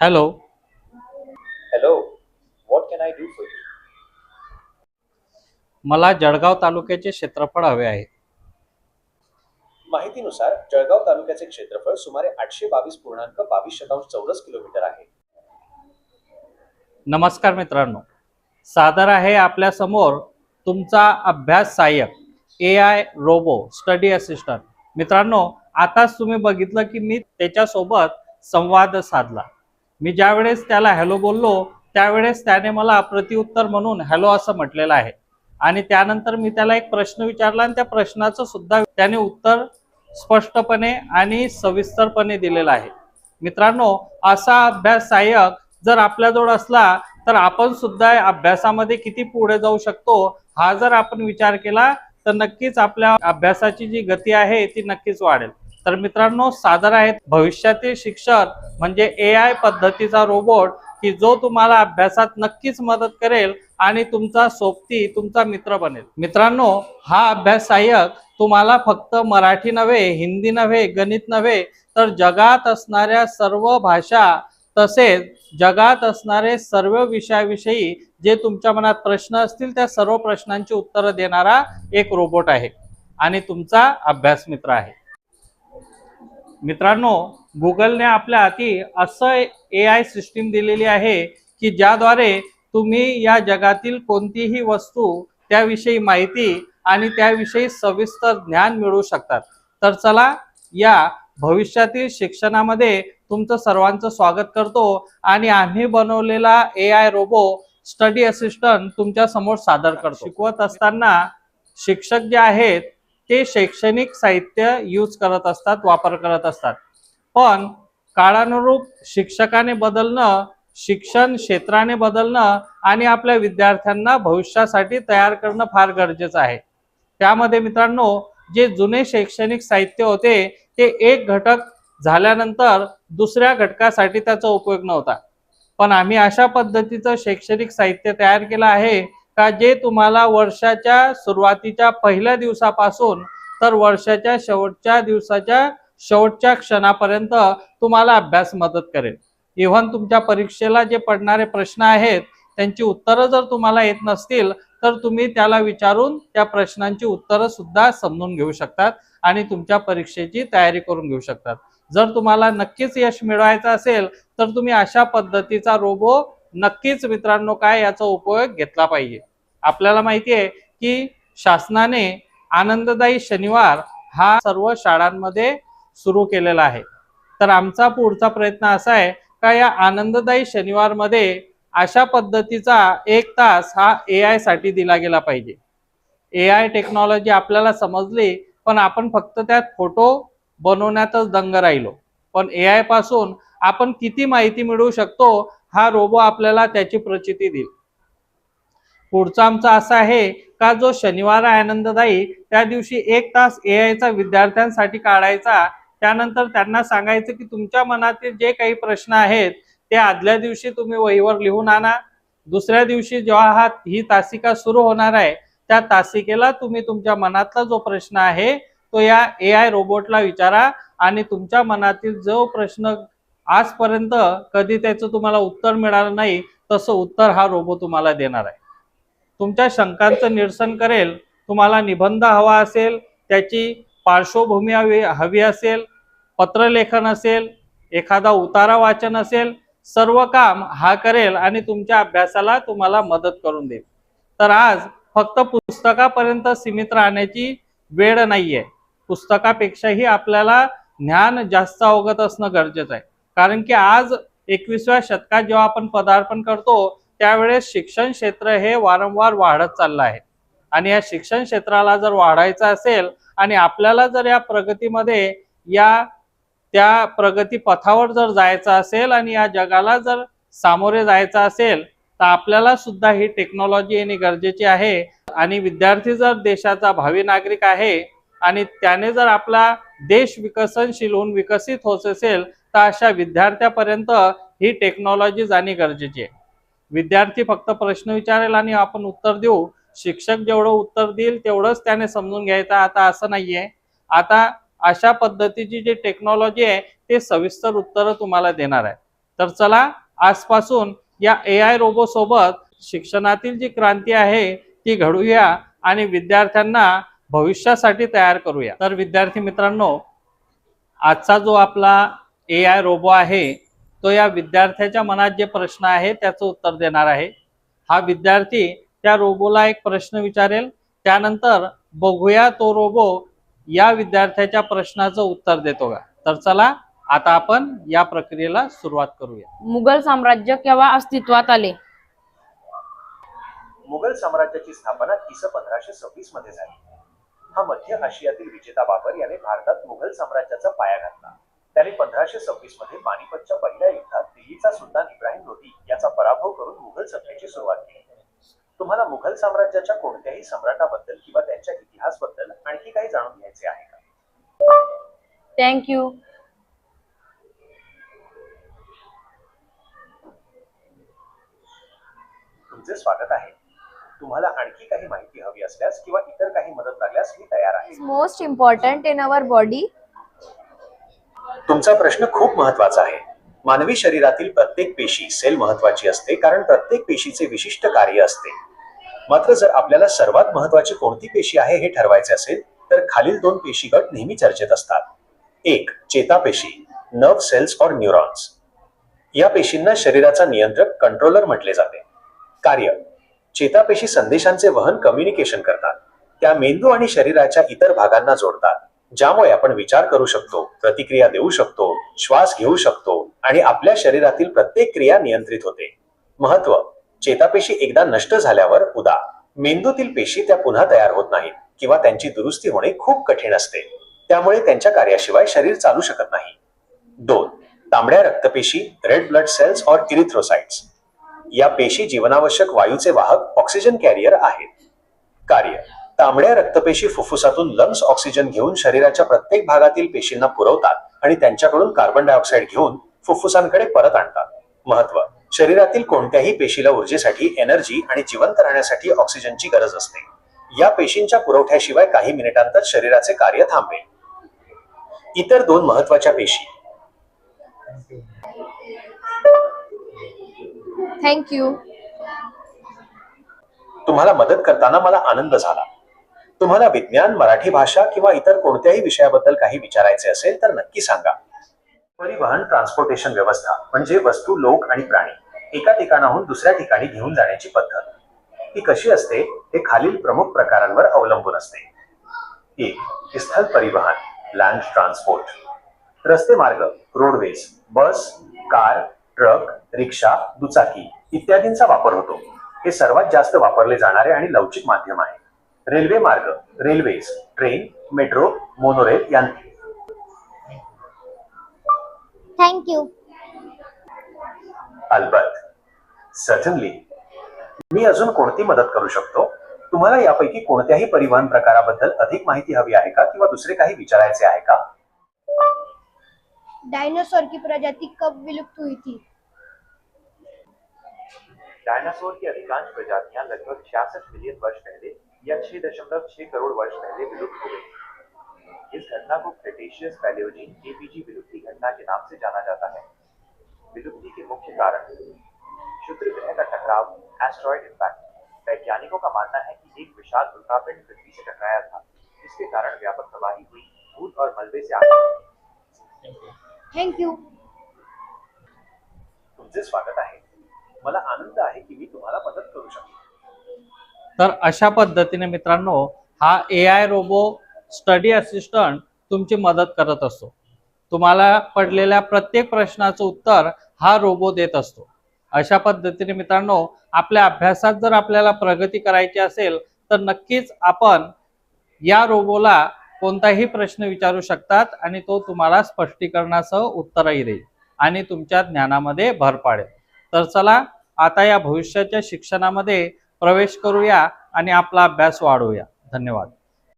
Hello Hello, what can I do for you? मला जळगाव तालुक्याचे क्षेत्रफळ हवे आहे. माहितीनुसार जळगाव तालुक्याचे क्षेत्रफळ सुमारे आठशे बावीस पूर्णांक बावीस शतांश चौरस किलोमीटर आहे. नमस्कार मित्रांनो. सादर आहे आपल्यासमोर तुमचा अभ्यास सहाय्यक A I robo study assistant मित्रांनो आताच तुम्ही बघितलं की मी त्याच्यासोबत संवाद साधला. मी ज्यावेळेस त्याला हॅलो बोललो त्यावेळेस त्याने मला प्रतिउत्तर म्हणून हॅलो असं म्हटलेलं आहे. आणि त्यानंतर मी त्याला एक प्रश्न विचारला आणि त्या प्रश्नाचं सुद्धा त्याने उत्तर स्पष्टपणे आणि सविस्तरपणे दिलेलं आहे. मित्रांनो असा अभ्यास सहाय्यक जर आपल्याजवळ असला तर आपण सुद्धा अभ्यासामध्ये किती पुढे जाऊ शकतो हा जर आपण विचार केला तर नक्कीच आपल्या अभ्यासाची जी गती आहे ती नक्कीच वाढेल. तर मित्रांनो सादर आहेत भविष्यातील शिक्षक म्हणजे ए आय पद्धतीचा रोबोट की जो तुम्हाला अभ्यासात नक्कीच मदत करेल आणि तुमचा सोबती तुमचा मित्र बनेल. मित्रांनो हा अभ्यास सहाय्यक तुम्हाला फक्त मराठी नव्हे हिंदी नव्हे गणित नव्हे तर जगात असणाऱ्या सर्व भाषा तसेच जगात असणारे सर्व विषयाविषयी जे तुमच्या मनात प्रश्न असतील त्या सर्व प्रश्नांची उत्तरं देणारा एक रोबोट आहे. आणि तुमचा अभ्यास मित्र आहे. मित्रांनो गुगलने आपल्या हाती असं ए आय सिस्टीम दिलेली आहे की ज्याद्वारे तुम्ही या जगातील कोणतीही वस्तू त्याविषयी माहिती आणि त्याविषयी सविस्तर ज्ञान मिळवू शकतात. तर चला या भविष्यातील शिक्षणामध्ये तुमचं सर्वांचं स्वागत करतो आणि आम्ही बनवलेला A I robo study assistant तुमच्यासमोर सादर करतो. शिकवत असताना शिक्षक जे आहेत ते शैक्षणिक साहित्य यूज करत असतात वापर करत असतात. पण काळानुरूप शिक्षकाने बदलणं शिक्षण क्षेत्राने बदलणं आणि आपल्या विद्यार्थ्यांना भविष्यासाठी तयार करणं फार गरजेचं आहे. त्यामध्ये मित्रांनो जे जुने शैक्षणिक साहित्य होते ते एक घटक झाल्यानंतर दुसऱ्या घटकासाठी त्याचा उपयोग नव्हता. पण आम्ही अशा पद्धतीचं शैक्षणिक साहित्य तयार केलं आहे का जे तुम्हाला वर्षाच्या सुरुवातीच्या पहिल्या दिवसापासून तर वर्षाच्या शेवटच्या दिवसाच्या शेवटच्या क्षणापर्यंत तुम्हाला अभ्यास मदत करेल. इव्हन तुमच्या परीक्षेला जे पडणारे प्रश्न आहेत त्यांची उत्तरं जर तुम्हाला येत नसतील तर तुम्ही त्याला विचारून त्या प्रश्नांची उत्तरं सुद्धा समजून घेऊ शकतात आणि तुमच्या परीक्षेची तयारी करून घेऊ शकतात. जर तुम्हाला नक्कीच यश मिळवायचं असेल तर तुम्ही अशा पद्धतीचा रोबो नक्कीच मित्रांनो काय याचा उपयोग घेतला पाहिजे. आपल्याला माहिती आहे की शासनाने आनंददायी शनिवार हा सर्व शाळांमध्ये सुरू केलेला आहे. तर आमचा पुढचा प्रयत्न असा आहे का या आनंददायी शनिवारमध्ये अशा पद्धतीचा एक तास हा ए आयसाठी दिला गेला पाहिजे. ए आय टेक्नॉलॉजी आपल्याला समजली पण आपण फक्त त्यात फोटो बनवण्यातच दंग राहिलो. पण ए आयपासून आपण किती माहिती मिळवू शकतो हा रोबो आपल्याला त्याची प्रचिती देईल. पुढचा आमचा असा आहे का जो शनिवार आनंददायी त्या दिवशी एक तास ए आयचा विद्यार्थ्यांसाठी काढायचा. त्यानंतर त्यांना सांगायचं की तुमच्या मनातील जे काही प्रश्न आहेत ते आदल्या दिवशी तुम्ही वहीवर लिहून आणा. दुसऱ्या दिवशी जेव्हा हा ही तासिका सुरू होणार आहे त्या तासिकेला तुम्ही तुमच्या मनातला जो प्रश्न आहे तो या ए आय रोबोटला विचारा आणि तुमच्या मनातील जो प्रश्न आजपर्यंत कधी त्याचं तुम्हाला उत्तर मिळालं नाही तसं उत्तर हा रोबो तुम्हाला देणार आहे. तुमच्या शंकांचं निरसन करेल तुम्हाला निबंध हवा असेल त्याची पार्श्वभूमी हवी हवी असेल पत्रलेखन असेल एखादा उतारा वाचन असेल सर्व काम हा करेल आणि तुमच्या अभ्यासाला तुम्हाला मदत करून देईल. तर आज फक्त पुस्तकापर्यंत सीमित राहण्याची वेळ नाहीये. पुस्तकापेक्षाही आपल्याला ज्ञान जास्त अवगत असणं गरजेचं आहे. कारण की आज एकविसव्या शतकात जेव्हा आपण पदार्पण करतो त्यावेळेस शिक्षण क्षेत्र हे वारंवार वाढत चाललं आहे. आणि या शिक्षण क्षेत्राला जर वाढायचं असेल आणि आपल्याला जर या प्रगतीमध्ये या त्या प्रगती पथावर जर जायचं असेल आणि या जगाला जर सामोरे जायचं असेल तर आपल्याला सुद्धा ही टेक्नॉलॉजी येणे गरजेची आहे. आणि विद्यार्थी जर देशाचा भावी नागरिक आहे आणि त्याने जर आपला देश विकसनशील होऊन विकसित होत असेल तर अशा विद्यार्थ्यापर्यंत ही टेक्नॉलॉजी जाणे गरजेची आहे. विद्यार्थी फक्त प्रश्न विचारेल आणि आपण उत्तर देऊ. शिक्षक जेवढं उत्तर देईल तेवढंच त्याने समजून घ्यायचं. आता असं नाहीये. आता अशा पद्धतीची जी टेक्नॉलॉजी आहे ते सविस्तर उत्तरं तुम्हाला देणार आहे. तर चला आजपासून या ए आय रोबो सोबत शिक्षणातील जी क्रांती आहे ती घडूया आणि विद्यार्थ्यांना भविष्यासाठी तयार करूया. तर विद्यार्थी मित्रांनो आजचा जो आपला ए आय रोबो आहे तो या विद्यार्थ्याच्या मनात जे प्रश्न आहे त्याचं उत्तर देणार आहे. हा विद्यार्थी त्या रोबोला एक प्रश्न विचारेल. त्यानंतर बघूया तो रोबो या विद्यार्थ्याच्या प्रश्नाचं उत्तर देतो का? तर चला आता आपण या प्रक्रियेला सुरुवात करूया. मुघल साम्राज्य केव्हा अस्तित्वात आले? मुघल साम्राज्याची स्थापना इ स पंधराशे सव्वीसमध्ये झाली. हा मध्य आशियातील विजेता बाबर याने भारतात मुघल साम्राज्याचा पाया घातला. त्याने पंधराशे सव्वीसमध्ये पानिपतच्या पहिल्या युद्धात दिल्लीचा सुलतान इब्राहिम लोधी याचा पराभव करून मुघल सत्तेची सुरुवात केली. तुम्हाला मुघल साम्राज्याच्या कोणत्याही सम्राटाबद्दल किंवा त्यांच्या इतिहासबद्दल आणखी काही जाणून घ्यायचे आहे का? थँक्यू तुमचे स्वागत आहे. तुम्हाला आणखी काही माहिती हवी असल्यास किंवा इतर काही मदत लागल्यास मी तयार आहे. Most important in our body. तुमचा प्रश्न खूप महत्त्वाचा आहे. मानवी शरीरातील प्रत्येक पेशी सेल महत्वाची असते कारण प्रत्येक पेशीचे विशिष्ट कार्य असते. मात्र जर आपल्याला सर्वात महत्वाची कोणती पेशी आहे हे ठरवायचे असेल तर खालील दोन पेशी गट नेहमी चर्चेत असतात. एक चेतापेशी नर्व सेल्स और न्यूरॉन्स या पेशींना शरीराचा नियंत्रक कंट्रोलर म्हटले जाते. कार्य चेतापेशी संदेशांचे वहन कम्युनिकेशन करतात. त्या मेंदू आणि शरीराच्या इतर भागांना जोडतात. ज्यामुळे आपण विचार करू शकतो प्रतिक्रिया देऊ शकतो श्वास घेऊ शकतो आणि आपल्या शरीरातील प्रत्येक क्रिया नियंत्रित होते. महत्त्व चेतापेशी एकदा नष्ट झाल्यावर उदा. मेंदूतील पेशी त्या पुन्हा तयार होत नाहीत किंवा त्यांची दुरुस्ती होणे खूप कठीण असते. त्यामुळे त्यांच्या कार्याशिवाय शरीर चालू शकत नाही. दोन तांबड्या रक्तपेशी रेड ब्लड सेल्स और इरिथ्रोसाइट्स या पेशी जीवनावश्यक वायूचे वाहक ऑक्सिजन कॅरियर आहेत. कार्य. तांबड्या रक्तपेशी फुफ्फुसातून लंग्स ऑक्सिजन घेऊन शरीराच्या प्रत्येक भागातील पेशींना पुरवतात आणि त्यांच्याकडून कार्बन डायऑक्साईड घेऊन फुफ्फुसांकडे परत आणतात. महत्त्व. शरीरातील कोणत्याही पेशीला ऊर्जेसाठी एनर्जी आणि जिवंत राहण्यासाठी ऑक्सिजनची गरज असते. या पेशींच्या पुरवठ्याशिवाय काही मिनिटांतच शरीराचे कार्य थांबेल. इतर दोन महत्त्वाच्या पेशी. थँक्यू तुम्हाला मदत करताना मला आनंद झाला. तुम्हाला विज्ञान मराठी भाषा किंवा इतर कोणत्याही विषयाबद्दल काही विचारायचे असेल तर नक्की सांगा. परिवहन ट्रान्सपोर्टेशन व्यवस्था म्हणजे वस्तू लोक आणि प्राणी एका ठिकाणाहून दुसऱ्या ठिकाणी घेऊन जाण्याची पद्धत. ती कशी असते हे खालील प्रमुख प्रकारांवर अवलंबून असते. एक स्थल परिवहन लँड ट्रान्सपोर्ट रस्ते मार्ग roadways bus car truck rickshaw दुचाकी इत्यादींचा वापर होतो. हे सर्वात जास्त वापरले जाणारे आणि लवचिक माध्यम आहे. रेल्वे मार्ग railways train metro monorail thank you. अलबत सर्टनली मी अजून कोणती मदत करू शकतो? तुम्हाला यापैकी कोणत्याही परिवहन प्रकाराबद्दल अधिक माहिती हवी आहे का किंवा दुसरे काही विचारायचे आहे का? डायनासोर की प्रजाति कब विलुप्त हुई थी? डायनासोर की अधिकांश प्रजातियाँ लगभग 66 मिलियन वर्ष पहले या 6.6 करोड़ वर्ष पहले विलुप्त हो गई इस घटना को क्रेटेशियस पैलियोजीन केपीजी विलुप्ति घटना के नाम से जाना जाता है। विलुप्ति के मुख्य कारण क्षुद्र ग्रह का टकराव एस्ट्रॉयड इम्पैक्ट वैज्ञानिकों का मानना है कि एक विशाल उल्कापिंड पृथ्वी से टकराया था जिसके कारण व्यापक तबाही हुई भूत और मलबे से आग। थैंक यू तुमचे स्वागत आहे तर अशा पद्धतीने मित्रांनो हा A I robo study assistant तुमची मदत करत असतो. तुम्हाला पडलेल्या प्रत्येक प्रश्नाचं उत्तर हा रोबो देत असतो. अशा पद्धतीने मित्रांनो आपल्या अभ्यासात जर आपल्याला प्रगती करायची असेल तर नक्कीच आपण या रोबोला कोणताही प्रश्न विचारू शकतात आणि तो तुम्हाला स्पष्टीकरणासह उत्तरही देईल आणि तुमच्या ज्ञानामध्ये भर पाडेल. तर चला आता या भविष्याच्या शिक्षणामध्ये प्रवेश करूया आणि आपला अभ्यास वाढवूया. धन्यवाद.